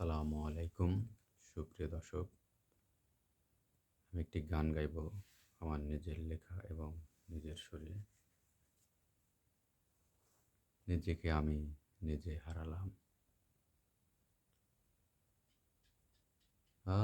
আসসালামু আলাইকুম। সুপ্রিয় দর্শক, আমি একটি গান গাইব আমার নিজের লেখা এবং নিজের সুরে নিজেকে আমি নিজে হারালাম। আ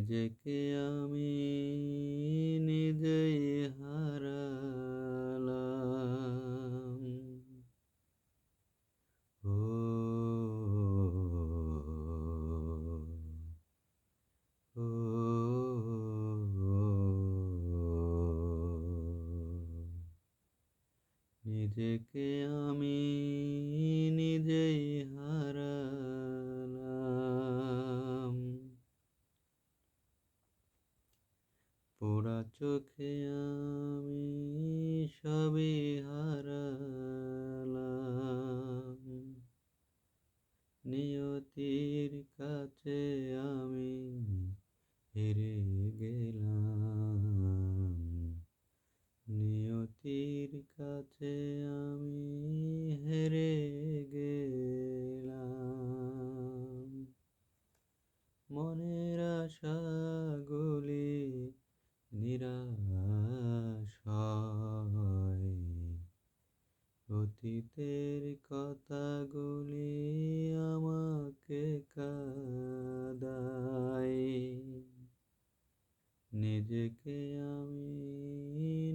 নিজেকে আমি নিজেই হারালাম। ও ও নিজেকে আমি নিজেই চোখে আমি সবই হারালাম। নিয়তির কাছে আমি হেরে গেলাম। নিয়তির কাছে আমি হেরে গেলাম। মনের আশাগুলি নিরাশ হয় অতীতের কথাগুলি আমাকে কাদায়। নিজেকে আমি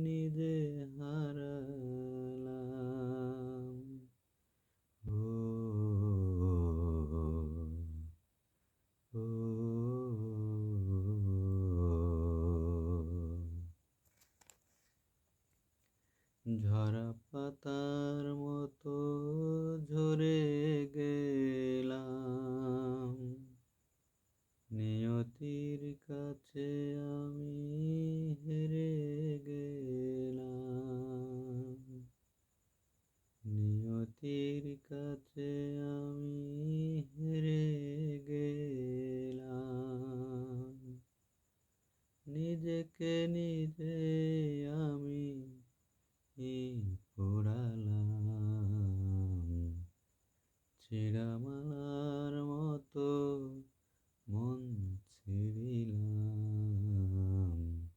ঝরা পাতার মতো ঝরে গেলাম। নিয়তির কাছে আমি হেরে গেলাম। নিয়তির কাছে আমি হেরে গেলাম। নিজেকে নিজে আমি পোড়ালাম ছিড়ামালার মতো মন ছিড়িলাম।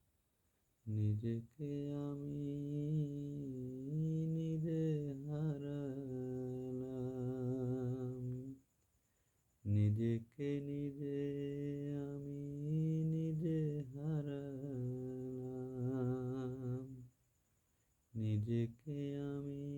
নিজেকে আমি নিজে হারালাম। নিজেকে নিজে আমি নিজেকে আমি